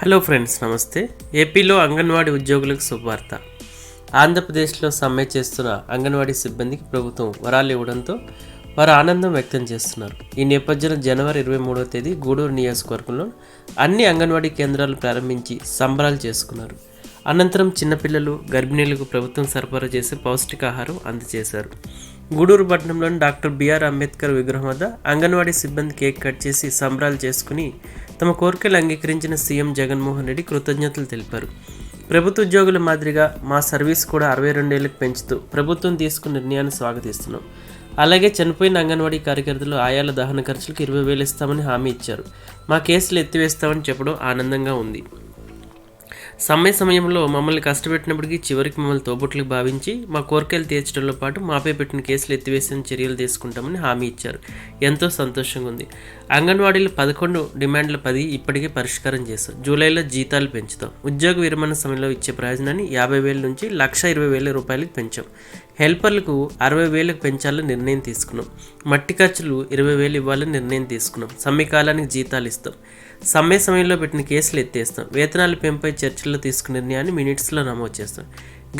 Hello friends నమస్తే. ఏపీలో అంగన్వాడీ ఉద్యోగులకు శుభవార్త. ఆంధ్రప్రదేశ్లో సమ్మె చేస్తున్న అంగన్వాడీ సిబ్బందికి ప్రభుత్వం వరాలు ఇవ్వడంతో వారు ఆనందం వ్యక్తం చేస్తున్నారు. ఈ నేపథ్యంలో జనవరి ఇరవై మూడవ తేదీ గూడూరు నియోజకవర్గంలో అన్ని అంగన్వాడీ కేంద్రాలు ప్రారంభించి సంబరాలు చేసుకున్నారు. అనంతరం చిన్నపిల్లలు గర్భిణీలకు ప్రభుత్వం సరఫరా చేసే పౌష్టికాహారం అందజేశారు. గూడూరు పట్టణంలోని డాక్టర్ బిఆర్ అంబేద్కర్ విగ్రహం వద్ద అంగన్వాడీ సిబ్బంది కేక్ కట్ చేసి సంబరాలు చేసుకుని తమ కోరికలు అంగీకరించిన సీఎం జగన్మోహన్ రెడ్డి కృతజ్ఞతలు తెలిపారు. ప్రభుత్వ ఉద్యోగుల మాదిరిగా మా సర్వీస్ కూడా అరవై రెండేళ్ళకు పెంచుతూ ప్రభుత్వం తీసుకున్న నిర్ణయాన్ని స్వాగతిస్తున్నాం. అలాగే చనిపోయిన అంగన్వాడీ కార్యకర్తలు ఆయాల దహన ఖర్చులకు ఇరవై వేలు ఇస్తామని హామీ ఇచ్చారు. మా కేసులు ఎత్తివేస్తామని చెప్పడం ఆనందంగా ఉంది. సమ్మె సమయంలో మమ్మల్ని కష్టపెట్టినప్పటికీ చివరికి మమ్మల్ని తోబుట్లకు భావించి మా కోరికలు తీర్చడంలో పాటు మాపై పెట్టిన కేసులు ఎత్తివేసిన చర్యలు తీసుకుంటామని హామీ ఇచ్చారు. ఎంతో సంతోషంగా ఉంది. అంగన్వాడీలు పదకొండు డిమాండ్ల పది ఇప్పటికే పరిష్కారం చేశాం. జూలైలో జీతాలు పెంచుతాం. ఉద్యోగ విరమణ సమయంలో ఇచ్చే ప్రయోజనాన్ని యాభై వేల నుంచి లక్ష ఇరవై వేల రూపాయలకు పెంచాం. హెల్పర్లకు అరవై వేలకు పెంచాలని నిర్ణయం తీసుకున్నాం. మట్టి ఖర్చులు ఇరవై వేలు ఇవ్వాలని నిర్ణయం తీసుకున్నాం. సమ్మెకాలానికి జీతాలు ఇస్తాం. సమ్మె సమయంలో పెట్టిన కేసులు ఎత్తేస్తాం. వేతనాల పెంపై చర్చల్లో తీసుకున్న నిర్ణయాన్ని మినిట్స్లో నమోదు చేస్తాం.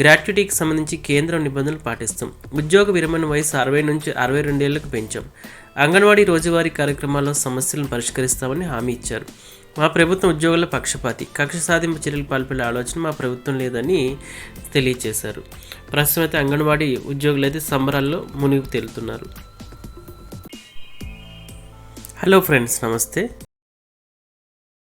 గ్రాట్యుటీకి సంబంధించి కేంద్రం నిబంధనలు పాటిస్తాం. ఉద్యోగ విరమణ వయసు అరవై నుంచి అరవై రెండేళ్ళకు పెంచాం. అంగన్వాడీ రోజువారీ కార్యక్రమాల్లో సమస్యలను పరిష్కరిస్తామని హామీ ఇచ్చారు. మా ప్రభుత్వం ఉద్యోగుల పక్షపాతి కక్ష సాధింపు చర్యలు పాల్పడే ఆలోచన మా ప్రభుత్వం లేదని తెలియజేశారు ప్రస్తుతం అయితే అంగన్వాడీ ఉద్యోగులు అయితే సంబరాల్లో మునిగి తేలుతున్నారు. హలో ఫ్రెండ్స్ నమస్తే.